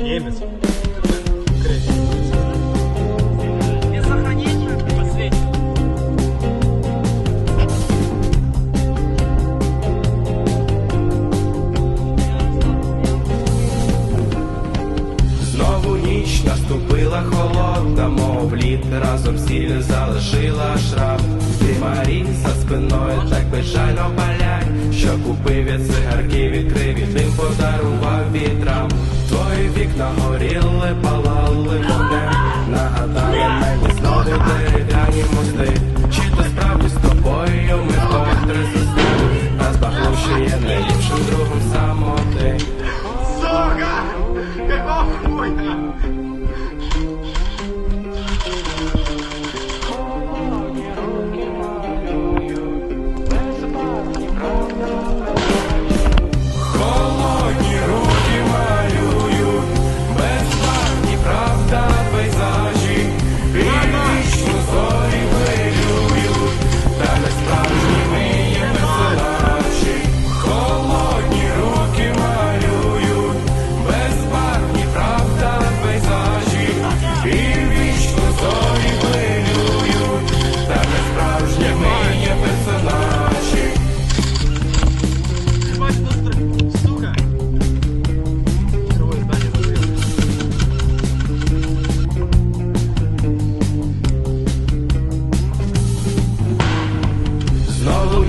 Немец. Знову ніч наступила холодна, мов лід разом сіль залишила шрам. Ти Марі за спиною так безжально палять, що купив я цигарки, відкрив і тим подарував. Твої вікна горіли, палали мене, нагадали мені знову дерев'яні мости. Чи то справді з тобою ми вкотре зустріли, нас багнувши є найліпшим другом самоти.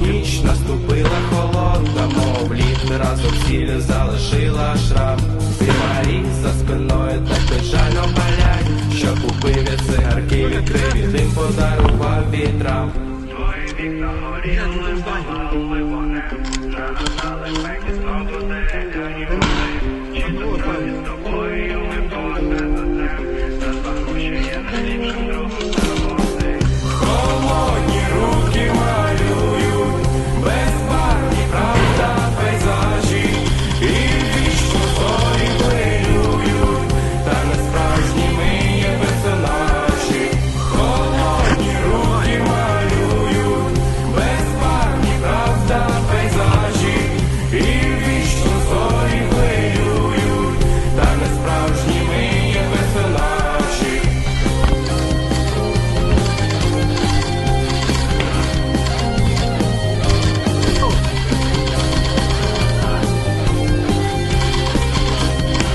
ніч наступила холодна, мов лід разом сіль залишила шрам. Зімарі за спиною так печально палять, що купив я цигарки, відкрив і тим подарував вітрам. Твої вікна горіли, палали вони, нагадали мені знову декані вони.